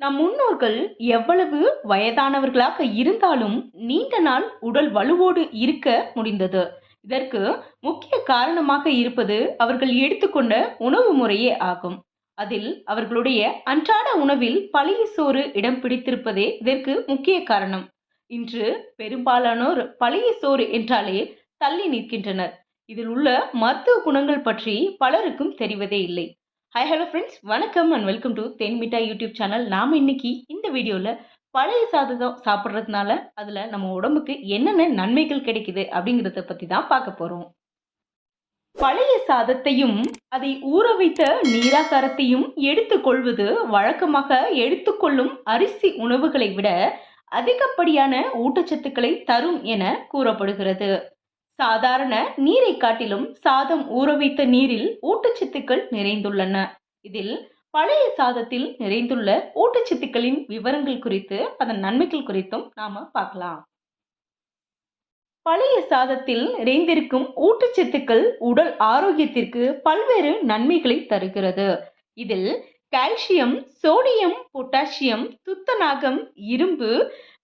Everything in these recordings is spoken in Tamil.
நம் முன்னோர்கள் எவ்வளவு வயதானவர்களாக இருந்தாலும் நீண்ட நாள் உடல் வலுவோடு இருக்க முடிந்தது. இதற்கு முக்கிய காரணமாக இருப்பது அவர்கள் எடுத்துக்கொண்ட உணவு முறையே ஆகும். அதில் அவர்களுடைய அன்றாட உணவில் பழைய சோறு இடம் பிடித்திருப்பதே இதற்கு முக்கிய காரணம். இன்று பெரும்பாலானோர் பழைய சோறு என்றாலே தள்ளி நிற்கின்றனர். இதில் உள்ள மருத்துவ குணங்கள் பற்றி பலருக்கும் தெரிவதே இல்லை. ஹாய் ஹலோ ஃப்ரெண்ட்ஸ் வணக்கம் and welcome to Thenmitta YouTube channel நாம் இன்னைக்கு இந்த வீடியோவில் பழைய சாதம் சாப்பிட்றதுனால அதில் நம்ம உடம்புக்கு என்னென்ன நன்மைகள் கிடைக்குது அப்படிங்கிறத பற்றி தான் பார்க்க போகிறோம் பழைய சாதத்தையும் அதை ஊற வைத்த நீராகாரத்தையும் எடுத்துக்கொள்வது வழக்கமாக எடுத்துக்கொள்ளும் அரிசி உணவுகளை விட அதிகப்படியான ஊட்டச்சத்துக்களை தரும் என கூறப்படுகிறது. சாதாரண நீரை காட்டிலும் சாதம் ஊற வைத்த நீரில் ஊட்டச்சத்துக்கள் நிறைந்துள்ளன. இதில் பழைய சாதத்தில் நிறைந்துள்ள ஊட்டச்சத்துக்களின் விவரங்கள் குறித்து அதன் நன்மைகள் குறித்தும் நாம பார்க்கலாம். பழைய சாதத்தில் நிறைந்திருக்கும் ஊட்டச்சத்துக்கள் உடல் ஆரோக்கியத்திற்கு பல்வேறு நன்மைகளை தருகிறது. இதில் கால்சியம் சோடியம் பொட்டாசியம் துத்தநாகம் இரும்பு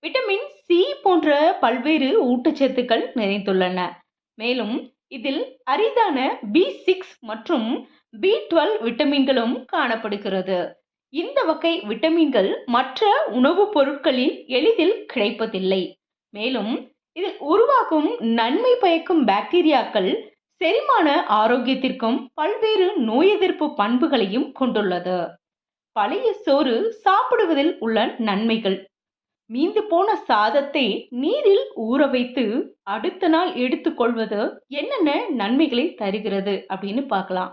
விட்டமின் சி போன்ற பல்வேறு ஊட்டச்சத்துக்கள் நிறைந்துள்ளன. மேலும் இதில் அரிதான பி சிக்ஸ் மற்றும் பி டுவெல் விட்டமின்களும் காணப்படுகிறது. இந்த வகை விட்டமின்கள் மற்ற உணவுப் பொருட்களில் எளிதில் கிடைப்பதில்லை. மேலும் இதில் உருவாகும் நன்மை பயக்கும் பாக்டீரியாக்கள் செரிமான ஆரோக்கியத்திற்கும் பல்வேறு நோய் எதிர்ப்பு பண்புகளையும் கொண்டுள்ளது. பழைய சோறு சாப்பிடுவதில் உள்ள நன்மைகள் மீந்து போன சாதத்தை நீரில் ஊற வைத்து அடுத்த நாள் எடுத்துக்கொள்வது என்னென்ன நன்மைகளை தருகிறது அப்படின்னு பார்க்கலாம்.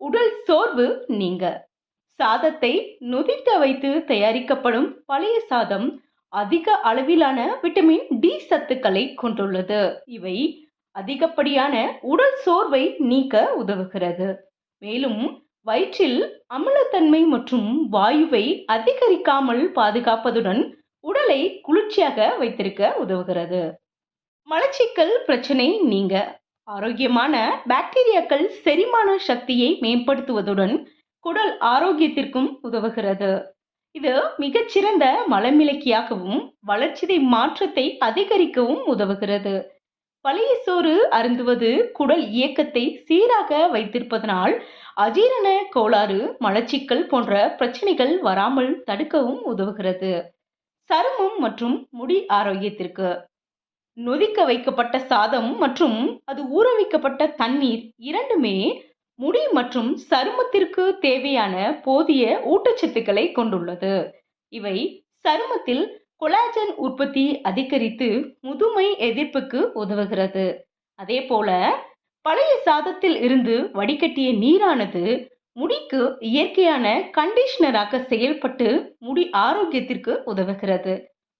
உடல் சோர்வு நீங்க. சாதத்தை நொதிக்க வைத்து தயாரிக்கப்படும் பழைய சாதம் அதிக அளவிலான விட்டமின் டி சத்துக்களை கொண்டுள்ளது. இவை அதிகப்படியான உடல் சோர்வை நீக்க உதவுகிறது. மேலும் வயிற்றில் அமிலத்தன்மை மற்றும் வாயுவை அதிகரிக்காமல் பாதுகாப்பதுடன் உடலை குளிர்ச்சியாக வைத்திருக்க உதவுகிறது. மலச்சிக்கல் பிரச்சனை நீங்க. ஆரோக்கியமான பாக்டீரியாக்கள் செரிமான சக்தியை மேம்படுத்துவதுடன் குடல் ஆரோக்கியத்திற்கும் உதவுகிறது. இது மிகச்சிறந்த மலமிளக்கியாகவும் வளர்ச்சிதை மாற்றத்தை அதிகரிக்கவும் உதவுகிறது. பழைய சோறு அருந்துவது குடல் இயக்கத்தை சீராக வைத்திருப்பதனால் அஜீரண கோளாறு மலச்சிக்கல் போன்ற பிரச்சனைகள் வராமல் தடுக்கவும் உதவுகிறது. சருமம் மற்றும் முடி ஆரோக்கியத்திற்கு. நொதிக்க வைக்கப்பட்ட சாதம் மற்றும் அது ஊற வைக்கப்பட்ட தண்ணீர் இரண்டுமே முடி மற்றும் சருமத்திற்கு தேவையான போதிய ஊட்டச்சத்துக்களை கொண்டுள்ளது. இவை சருமத்தில் கொலாஜன் உற்பத்தி அதிகரித்து முதுமை எதிர்ப்புக்கு உதவுகிறது. அதே போல பழைய சாதத்தில் இருந்து வடிகட்டிய நீரானது முடிக்கு இயற்கையான கண்டிஷனராக செயல்பட்டு முடி ஆரோக்கியத்திற்கு உதவுகிறது.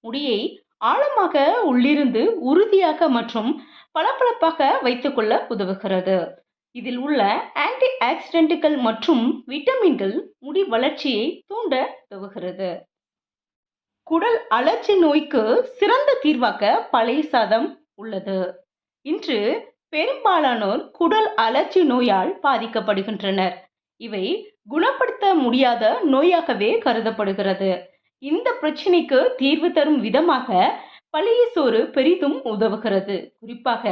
முடியை ஆழமாக உள்ளிருந்து உறுதியாக மற்றும் பளபளப்பாக வைத்துக்கொள்ள உதவுகிறது. இதில் உள்ள ஆன்டி ஆக்சிடென்ட்டுகள் மற்றும் விட்டமின்கள் முடி வளர்ச்சியை தூண்ட உதவுகிறது. குடல் அலர்ஜி நோய்க்கு சிறந்த தீர்வாக பழைய சாதம் உள்ளது. இன்று பெரும்பாலானோர் குடல் அலர்ஜி நோயால் பாதிக்கப்படுகின்றனர். இவை குணப்படுத்த முடியாத நோயாகவே கருதப்படுகிறது. இந்த பிரச்சனைக்கு தீர்வு தரும் விதமாக பழைய சோறு பெரிதும் உதவுகிறது. குறிப்பாக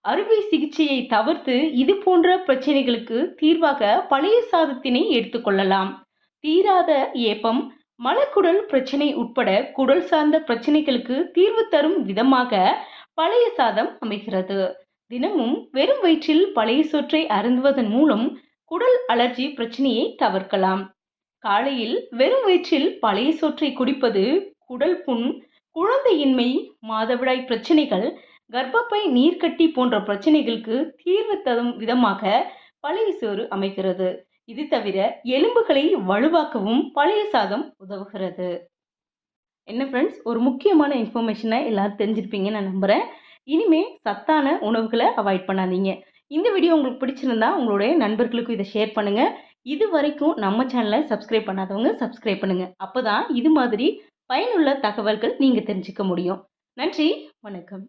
அறுவை சிகிச்சையை தவிர்த்து இது போன்ற பிரச்சனைகளுக்கு தீர்வாக பழைய சாதத்தினை எடுத்துக்கொள்ளலாம் தீராத ஏப்பம் மலக்குடல் பிரச்சனை உட்பட குடல் சார்ந்த பிரச்சனைகளுக்கு தீர்வு தரும் விதமாக பழைய சாதம் அமைகிறது. தினமும் வெறும் வயிற்றில் பழைய சோற்றை அருந்துவதன் மூலம் குடல் அலர்ஜி பிரச்சனையை தவிர்க்கலாம். காலையில் வெறும் வயிற்றில் பழைய சோற்றை குடிப்பது குடல் புண் குழந்தையின்மை மாதவிடாய் பிரச்சனைகள் கர்ப்பப்பை நீர்க்கட்டி போன்ற பிரச்சனைகளுக்கு தீர்வு தரும் விதமாக பழைய சோறு அமைகிறது. இது தவிர எலும்புகளை வலுவாக்கவும் பழைய சாதம் உதவுகிறது. என்ன ஃப்ரெண்ட்ஸ் ஒரு முக்கியமான இன்ஃபர்மேஷனை எல்லாரும் தெரிஞ்சிருப்பீங்கன்னு நான் நம்புகிறேன் இனிமே சத்தான உணவுகளை அவாய்ட் பண்ணாதீங்க. இந்த வீடியோ உங்களுக்கு பிடிச்சிருந்தா உங்களுடைய நண்பர்களுக்கும் இதை ஷேர் பண்ணுங்கள் இது வரைக்கும் நம்ம சேனலை சப்ஸ்கிரைப் பண்ணாதவங்க சப்ஸ்கிரைப் பண்ணுங்கள் அப்போ தான் இது மாதிரி பயனுள்ள தகவல்கள் நீங்கள் தெரிஞ்சுக்க முடியும். நன்றி வணக்கம்.